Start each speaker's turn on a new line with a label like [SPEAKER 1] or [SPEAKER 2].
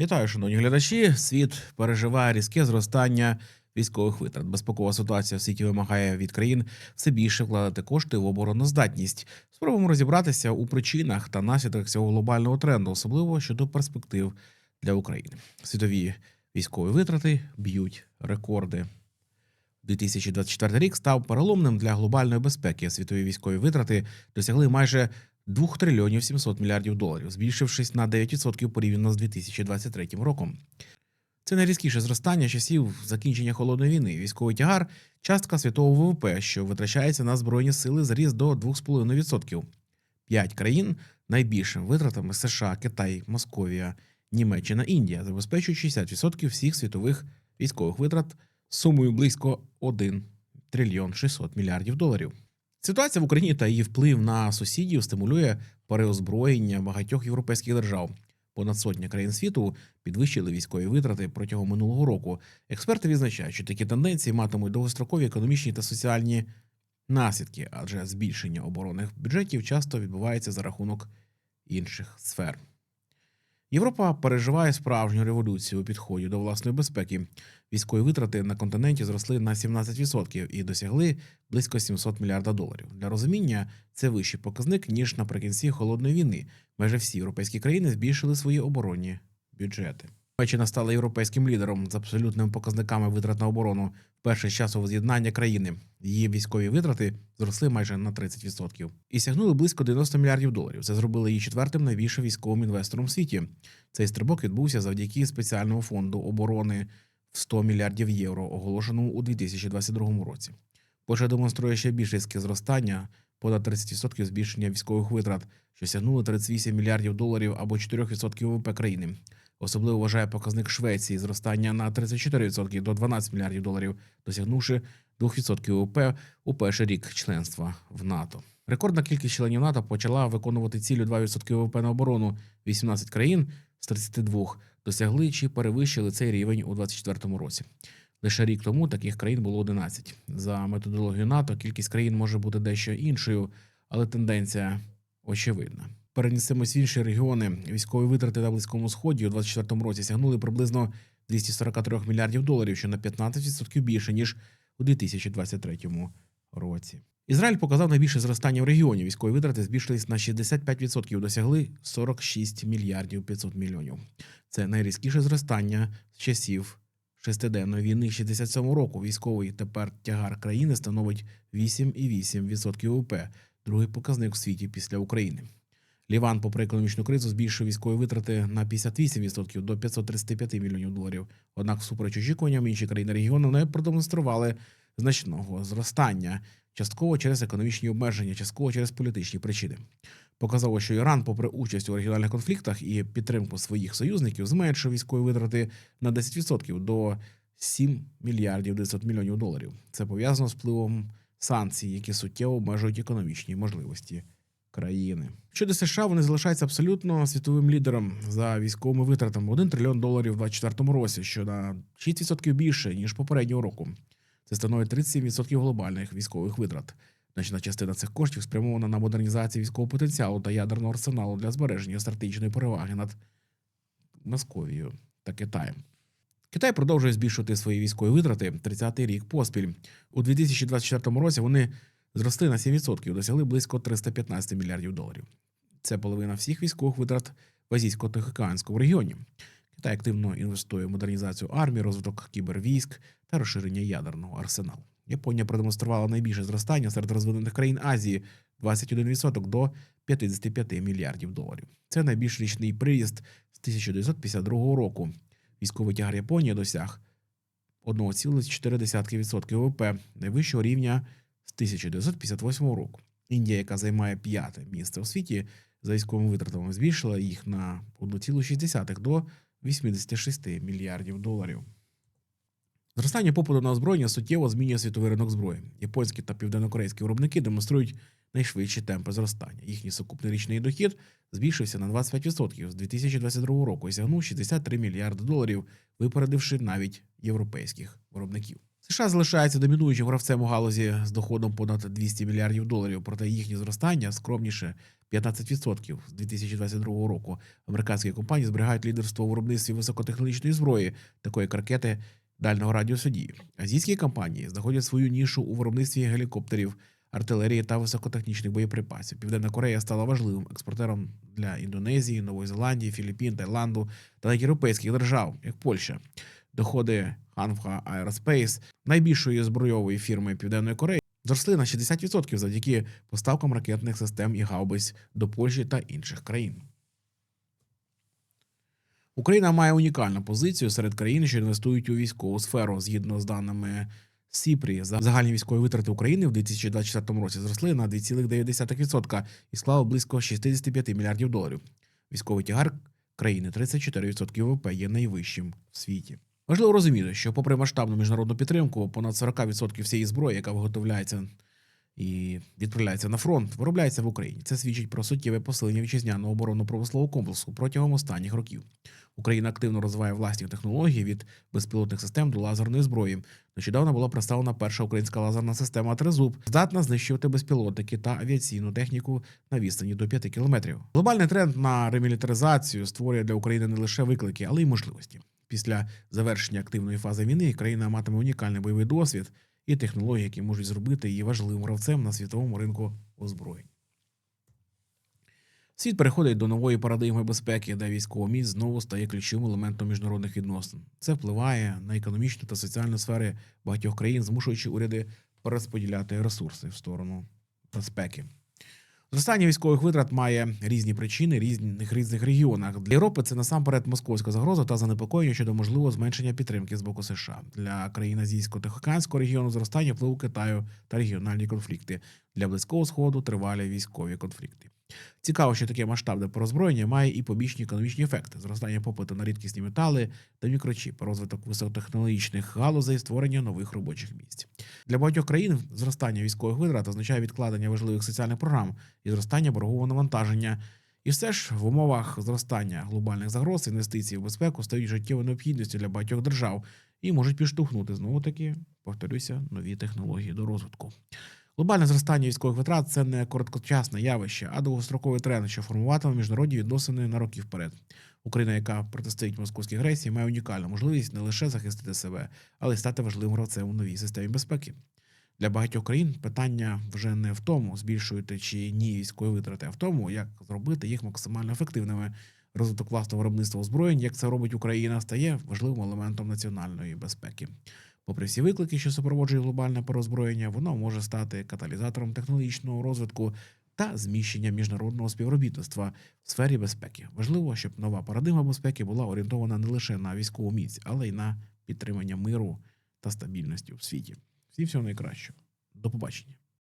[SPEAKER 1] Вітаю, шановні глядачі. Світ переживає різке зростання військових витрат. Безпекова ситуація в світі вимагає від країн все більше вкладати кошти в обороноздатність. Спробуємо розібратися у причинах та наслідках цього глобального тренду, особливо щодо перспектив для України. Світові військові витрати б'ють рекорди. 2024 рік став переломним для глобальної безпеки. Світові військові витрати досягли майже 2 трильйонів 700 мільярдів доларів, збільшившись на 9% порівняно з 2023 роком. Це найрізкіше зростання часів закінчення холодної війни. Військовий тягар частка світового ВВП, що витрачається на збройні сили, зріс до 2,5%. П'ять країн найбільшими витратами США, Китай, Московія, Німеччина, Індія забезпечують 60% всіх світових військових витрат сумою близько 1 трильйон 600 мільярдів доларів. Ситуація в Україні та її вплив на сусідів стимулює переозброєння багатьох європейських держав. Понад сотня країн світу підвищили військові витрати протягом минулого року. Експерти відзначають, що такі тенденції матимуть довгострокові економічні та соціальні наслідки, адже збільшення оборонних бюджетів часто відбувається за рахунок інших сфер. Європа переживає справжню революцію у підході до власної безпеки. Військові витрати на континенті зросли на 17% і досягли близько 700 мільярда доларів. Для розуміння це вищий показник ніж наприкінці холодної війни. Майже всі європейські країни збільшили свої оборонні бюджети. Німеччина стала європейським лідером з абсолютними показниками витрат на оборону вперше з часу з'єднання країни. Її військові витрати зросли майже на 30% і сягнули близько 90 мільярдів доларів. Це зробило її четвертим найбільшим військовим інвестором в світі. Цей стрибок відбувся завдяки спеціальному фонду оборони в 100 мільярдів євро, оголошеному у 2022 році. Польща демонструє ще більше різке зростання, понад 30% збільшення військових витрат, що сягнули 38 мільярдів доларів або 4% ВВП країни. Особливо вважає показник Швеції зростання на 34% до 12 мільярдів доларів, досягнувши 2% ВВП у перший рік членства в НАТО. Рекордна кількість членів НАТО почала виконувати цілю 2% ВВП на оборону. 18 країн з 32 досягли чи перевищили цей рівень у 2024 році. Лише рік тому таких країн було 11. За методологією НАТО кількість країн може бути дещо іншою, але тенденція очевидна. Перенесемось в інші регіони. Військові витрати на близькому сході у 2024 році сягнули приблизно 243 мільярдів доларів, що на 15% більше ніж у 2023 році. Ізраїль показав найбільше зростання в регіоні. Військові витрати збільшились на 65%, досягли 46 мільярдів 500 мільйонів. Це найрізкіше зростання з часів шестиденної війни 67 року. Військовий тепер тягар країни становить 8,8% ВВП, другий показник в світі після України. Ліван, попри економічну кризу, збільшив військові витрати на 58% до 535 мільйонів доларів. Однак, всупереч очікуванням, інші країни регіону не продемонстрували значного зростання, частково через економічні обмеження, частково через політичні причини. Показало, що Іран, попри участь у регіональних конфліктах і підтримку своїх союзників, зменшив військові витрати на 10% до 7 мільярдів 900 мільйонів доларів. Це пов'язано з впливом санкцій, які суттєво обмежують економічні можливості країни. Щодо США, вони залишаються абсолютно світовим лідером за військовими витратами 1 трильйон доларів у 2024 році, що на 6% більше ніж попереднього року. Це становить 37% глобальних військових витрат. Значна частина цих коштів спрямована на модернізацію військового потенціалу та ядерного арсеналу для збереження стратегічної переваги над Московією та Китаєм. Китай продовжує збільшувати свої військові витрати 30-й рік поспіль. У 2024 році вони зросли на 7%, досягли близько 315 мільярдів доларів. Це половина всіх військових витрат в азійсько-тихоокеанському регіоні. Китай активно інвестує в модернізацію армії, розвиток кібервійськ та розширення ядерного арсеналу. Японія продемонструвала найбільше зростання серед розвинених країн Азії 21% до 55 мільярдів доларів. Це найбільш річний приїзд з 1952 року. Військовий тягар Японії досяг 1,4% ВВП найвищого рівня з 1958 року. Індія, яка займає п'яте місце у світі за військовими витратами, збільшила їх на 1,6 до 86 мільярдів доларів. Зростання попиту на озброєння суттєво змінює світовий ринок зброї. Японські та південнокорейські виробники демонструють найшвидші темпи зростання. Їхній сукупний річний дохід збільшився на 25% з 2022 року і сягнув 63 мільярди доларів, випередивши навіть європейських виробників. США залишається домінуючим гравцем у галузі з доходом понад 200 мільярдів доларів, проте їхнє зростання скромніше 15% з 2022 року. Американські компанії зберігають лідерство у виробництві високотехнологічної зброї, такої як ракети дальнього радіусу дії. Азійські компанії знаходять свою нішу у виробництві гелікоптерів, артилерії та високотехнічних боєприпасів. Південна Корея стала важливим експортером для Індонезії, Нової Зеландії, Філіппін, Таїланду та європейських держав, як Польща. Доходи Hanwha Aerospace, найбільшої збройової фірми Південної Кореї, зросли на 60% завдяки поставкам ракетних систем і гаубиць до Польщі та інших країн. Україна має унікальну позицію серед країн, що інвестують у військову сферу. Згідно з даними Сіпрі, за- загальні військові витрати України в 2024 році зросли на 2,9% і склали близько 65 мільярдів доларів. Військовий тягар країни 34% ВВП є найвищим в світі. Важливо розуміти, що, попри масштабну міжнародну підтримку, понад 40% всієї зброї, яка виготовляється і відправляється на фронт, виробляється в Україні. Це свідчить про суттєве посилення вітчизняного оборонно-промислового комплексу протягом останніх років. Україна активно розвиває власні технології від безпілотних систем до лазерної зброї. Нещодавно була представлена перша українська лазерна система Трезуб, здатна знищувати безпілотники та авіаційну техніку на відстані до 5 кілометрів. Глобальний тренд на ремілітаризацію створює для України не лише виклики, але й можливості. Після завершення активної фази війни країна матиме унікальний бойовий досвід і технології, які можуть зробити її важливим гравцем на світовому ринку озброєнь. Світ переходить до нової парадигми безпеки, де військова міць знову стає ключовим елементом міжнародних відносин. Це впливає на економічну та соціальну сфери багатьох країн, змушуючи уряди перерозподіляти ресурси в сторону безпеки. Зростання військових витрат має різні причини різних різних регіонах. Для Європи це насамперед московська загроза та занепокоєння щодо можливого зменшення підтримки з боку США. Для країн Азійсько-Тихоокеанського регіону зростання впливу Китаю та регіональні конфлікти. Для близького сходу тривалі військові конфлікти. Цікаво, що таке масштабне порозброєння має і побічні економічні ефекти: зростання попиту на рідкісні метали та мікрочіпи, розвиток високотехнологічних галузей, створення нових робочих місць. Для багатьох країн зростання військових витрат означає відкладення важливих соціальних програм і зростання боргового навантаження. І все ж в умовах зростання глобальних загроз інвестиції в безпеку стають життєвою необхідністю для багатьох держав і можуть підштовхнути знову таки, повторюся, нові технології до розвитку. Глобальне зростання військових витрат це не короткочасне явище, а довгостроковий тренд, що формуватиме міжнародні відносини на роки вперед. Україна, яка протистоїть московській агресії, має унікальну можливість не лише захистити себе, але й стати важливим гравцем у новій системі безпеки. Для багатьох країн питання вже не в тому, збільшуєте чи ні військові витрати, а в тому, як зробити їх максимально ефективними. Розвиток власного виробництва озброєнь, як це робить Україна, стає важливим елементом національної безпеки. Попри всі виклики, що супроводжує глобальне порозброєння, воно може стати каталізатором технологічного розвитку та зміщення міжнародного співробітництва в сфері безпеки. Важливо, щоб нова парадигма безпеки була орієнтована не лише на військову міць, але й на підтримання миру та стабільності в світі. Всі всього найкращого. До побачення.